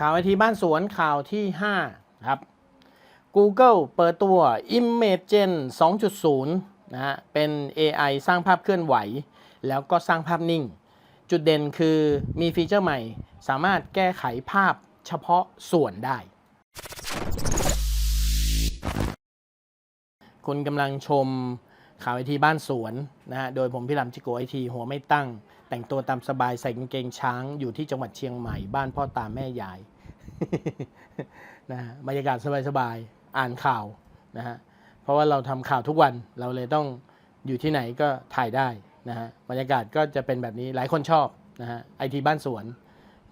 ข่าวไอทีบ้านสวนข่าวที่ 5 ครับ Google เปิดตัว Image Gen 2.0 นะฮะ เป็น AI สร้างภาพเคลื่อนไหว แล้วก็สร้างภาพนิ่ง จุดเด่นคือมีฟีเจอร์ใหม่ สามารถแก้ไขภาพเฉพาะส่วนได้ คุณกำลังชม ข่าวไอทีบ้านสวนนะฮะ โดยผมพี่ลำจิโกไอทีหัวไม่ตั้ง แต่งตัวตามสบายใส่กางเกงช้างอยู่ที่จังหวัดเชียงใหม่บ้านพ่อตาแม่ยายนะฮะบรรยากาศสบายๆ อ่านข่าวนะฮะ เพราะว่าเราทำข่าวทุกวันเราเลยต้องอยู่ที่ไหนก็ถ่ายได้นะฮะ บรรยากาศก็จะเป็นแบบนี้หลายคนชอบนะฮะไอทีบ้านสวน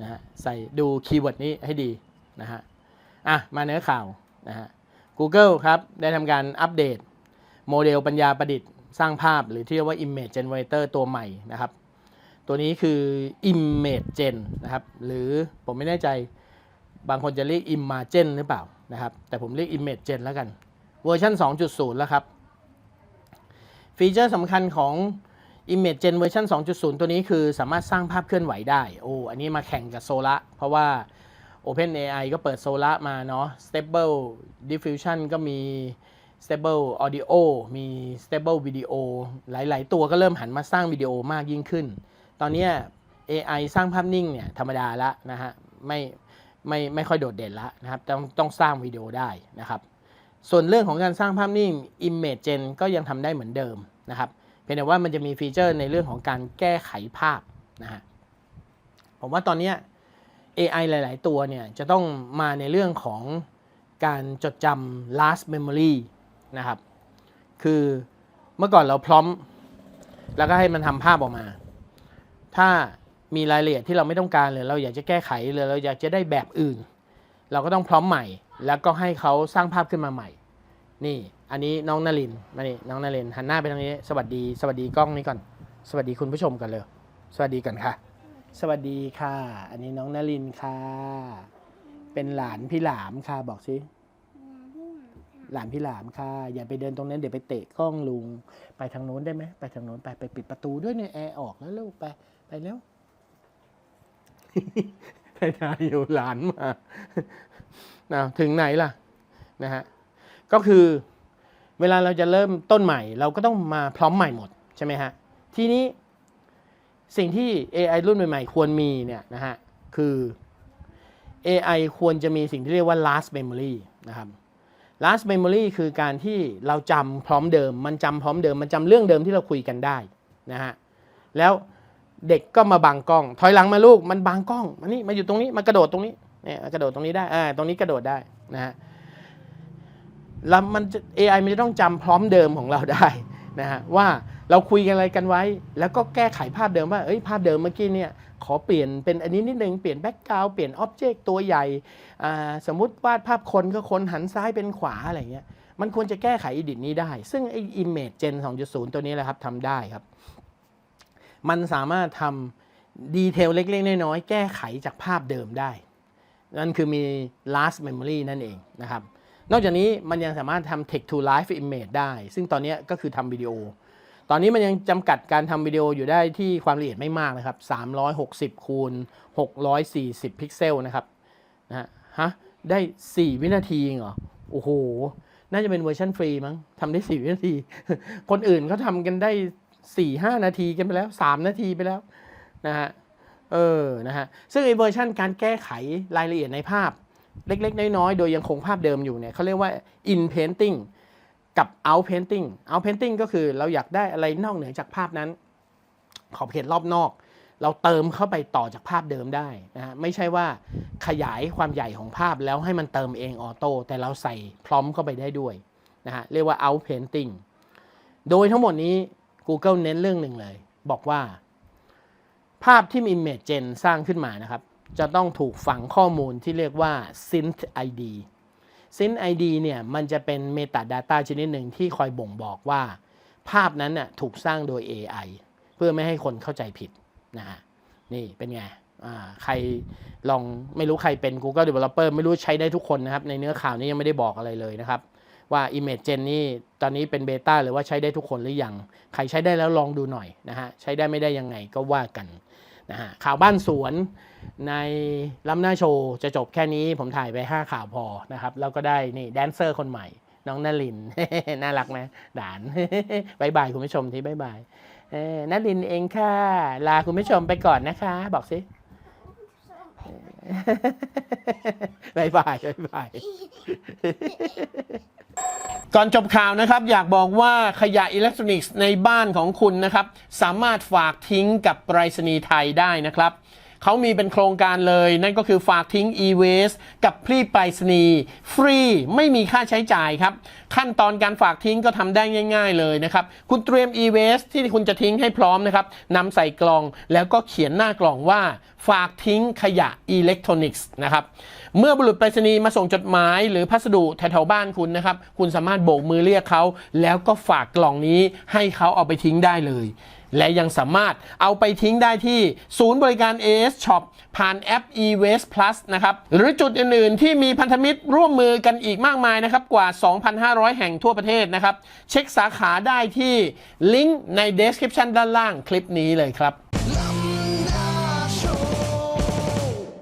นะฮะใส่ดูคีย์เวิร์ดนี้ให้ดีนะฮะอะมาเนื้อข่าวนะฮะ Google ครับ ได้ทำการอัปเดต โมเดลปัญญาประดิษฐ์สร้างภาพหรือที่เรียกว่า Image Generator ตัวใหม่นะครับ ตัวนี้คือ Image Gen นะครับ หรือผมไม่แน่ใจบางคนจะเรียก Imagen หรือเปล่านะครับ แต่ผมเรียก Image Gen แล้วกัน เวอร์ชัน2.0 แล้วครับ ฟีเจอร์สำคัญของ Image Gen เวอร์ชัน2.0 ตัวนี้คือสามารถสร้างภาพเคลื่อนไหวได้ โอ้ อันนี้มาแข่งกับโซละเพราะว่า OpenAI ก็เปิดโซละมาเนาะ Stable Diffusion ก็มี Stable Audio มี Stable Video หลาย ๆ ตัวก็เริ่มหันมาสร้างวิดีโอมากยิ่งขึ้น ตอนนี้ AI สร้างภาพนิ่งเนี่ยธรรมดาละนะฮะ ไม่ไม่ไม่ค่อยโดดเด่นละนะครับ ต้องต้องสร้างวิดีโอได้นะครับ ส่วนเรื่องของการสร้างภาพนิ่ง Image Gen ก็ยังทำได้เหมือนเดิมนะครับ เพียงแต่ว่ามันจะมีฟีเจอร์ในเรื่องของการแก้ไขภาพนะฮะ ผมว่าตอนนี้ AI หลาย ๆ ตัวเนี่ยจะต้องมาในเรื่องของการจดจำ last memory นะครับ คือเมื่อก่อนเราพร้อม แล้วก็ให้มันทำภาพออกมา ถ้ามีรายละเอียดที่เราไม่ต้องการเลยเราอยากจะแก้ไขหรือเราอยากจะได้แบบอื่น เราก็ต้องพร้อมใหม่ แล้วก็ให้เขาสร้างภาพขึ้นมาใหม่ นี่ อันนี้น้องนารินมานี่น้องนารินหันหน้าไปทางนี้ สวัสดี สวัสดีกล้องนี้ก่อน สวัสดีคุณผู้ชมกันเลย สวัสดีกันค่ะ สวัสดีค่ะ อันนี้น้องนารินค่ะ เป็นหลานพี่หลามค่ะบอกสิ หลานพี่หลามค่ะ อย่าไปเดินตรงนั้นเดี๋ยวไปเตะกล้องลุง ไปทางโน้นได้ไหมไปทางโน้นไปไปปิดประตูด้วยเนี่ยแอร์ออกแล้วเร็วไปไปแล้วไปทายอยู่หลานมานะถึงไหนล่ะนะฮะก็คือเวลาเราจะเริ่มต้นใหม่ เราก็ต้องมาพร้อมใหม่หมดใช่ไหมฮะทีนี้สิ่งที่ AI รุ่นใหม่ๆ ควรมีเนี่ยนะฮะคือ AI ควรจะมีสิ่งที่เรียกว่า last memory นะครับ last memory คือการที่เราจำพร้อมเดิม มันจำพร้อมเดิม มันจำเรื่องเดิมที่เราคุยกันได้นะฮะ แล้วเด็กก็มาบังกล้อง ถอยหลังมาลูก มันบังกล้อง มานี่ มาอยู่ตรงนี้ มากระโดดตรงนี้ เนี่ยกระโดดตรงนี้ได้ อ่า ตรงนี้กระโดดได้นะฮะ แล้วมัน AI มันจะต้องจำพร้อมเดิมของเราได้นะฮะว่าเราคุยกันอะไรกันไว้ แล้วก็แก้ไขภาพเดิมว่า เอ้ย ภาพเดิมเมื่อกี้เนี่ย ขอเปลี่ยนเป็นอันนี้นิดนึง เปลี่ยนแบ็กกราวเปลี่ยนอ็อบเจกต์ตัวใหญ่สมมติวาดภาพคนก็คนหันซ้ายเป็นขวาอะไรเงี้ยมันควรจะแก้ไขอีดิทนี้ได้ ซึ่งไอ้ Image Gen 2.0 ตัวนี้แหละครับทำได้ครับ มันสามารถทำดีเทลเล็กๆ น้อยๆ แก้ไขจากภาพเดิมได้ นั่นคือมี last memory นั่นเองนะครับ นอกจากนี้มันยังสามารถทำ text to live image ได้ ซึ่งตอนนี้ก็คือทำวิดีโอ ตอนนี้มันยังจำกัดการทำวิดีโออยู่ได้ที่ความละเอียดไม่มากนะครับ 360คูณ640 พิกเซลนะครับนะฮะได้ 4 วินาทีเองเหรอ โอ้โห น่าจะเป็นเวอร์ชันฟรีมั้งทำได้ 4 วินาที คนอื่นเขาทำกันได้ 4 5 นาทีกันไปแล้ว 3 นาทีไปแล้วนะฮะเออ นะฮะ ซึ่งไอ้เวอร์ชันการแก้ไขรายละเอียดในภาพ เล็ก ๆ น้อย ๆ โดยยังคงภาพเดิมอยู่เนี่ยเขาเรียกว่า in painting กับ out painting out painting ก็คือเราอยากได้อะไรนอกเหนือจากภาพนั้น ขอบเขตรอบนอก เราเติมเข้าไปต่อจากภาพเดิมได้นะฮะไม่ใช่ว่าขยายความใหญ่ของภาพแล้วให้มันเติมเองออโต้แต่เราใส่พร้อมเข้าไปได้ด้วยนะฮะเรียกว่า out painting โดยทั้งหมดนี้ Google เน้นเรื่องหนึ่งเลย บอกว่า ภาพที่มี Image Gen สร้างขึ้นมานะครับ จะต้องถูกฝังข้อมูลที่เรียกว่า Synth ID Synth ID เนี่ยมันจะเป็น Metadata ชนิดหนึ่งที่คอยบ่งบอกว่า ภาพนั้นน่ะถูกสร้างโดย AI เพื่อไม่ให้คนเข้าใจผิดนะฮะนี่เป็นไงอ่าใครลองไม่รู้ใครเป็น Google Developer ไม่รู้ใช้ได้ทุกคนนะครับ ในเนื้อข่าวนี้ยังไม่ได้บอกอะไรเลยนะครับ ว่า Image Gen นี่ตอนนี้เป็นเบต้าหรือว่าใช้ได้ทุกคนหรือยัง ใครใช้ได้แล้วลองดูหน่อยนะฮะใช้ได้ไม่ได้ยังไงก็ว่ากัน นะฮะข่าวบ้านสวนในล้ำหน้าโชว์จะจบแค่นี้ผมถ่ายไป 5 ข่าวพอนะครับ แล้วก็ได้นี่แดนเซอร์คนใหม่ น้องนาริน น่ารักไหมด่านบายบายคุณผู้ชมที่บายบายเออนารินเองค่ะ ลาคุณผู้ชมไปก่อนนะคะ บอกสิบายบายบายบาย ก่อนจบข่าวนะครับ อยากบอกว่าขยะอิเล็กทรอนิกส์ในบ้านของคุณนะครับ สามารถฝากทิ้งกับไปรษณีย์ไทยได้นะครับ เขามีเป็นโครงการเลย นั่นก็คือฝากทิ้ง e-waste กับพรีไปรษณีย์ฟรีไม่มีค่าใช้จ่ายครับ ขั้นตอนการฝากทิ้งก็ทำได้ง่าย ๆเลยนะครับ คุณเตรียม e-waste ที่คุณจะทิ้งให้พร้อมนะครับนำใส่กล่องแล้วก็เขียนหน้ากล่องว่าฝากทิ้งขยะอิเล็กทรอนิกส์นะครับเมื่อบุรุษไปรษณีย์มาส่งจดหมาย หรือพัสดุแถวๆบ้านคุณนะครับ คุณสามารถโบกมือเรียกเขา แล้วก็ฝากกล่องนี้ให้เขาเอาไปทิ้งได้เลย และยังสามารถเอาไปทิ้งได้ที่ศูนย์บริการ AS Shop ผ่านแอป e-waste plus นะครับหรือจุดอื่นๆ ที่มีพันธมิตรร่วมมือกันอีกมากมายนะครับกว่า 2,500 แห่งทั่วประเทศนะครับ เช็คสาขาได้ที่ลิงก์ใน description ด้านล่างคลิปนี้เลยครับ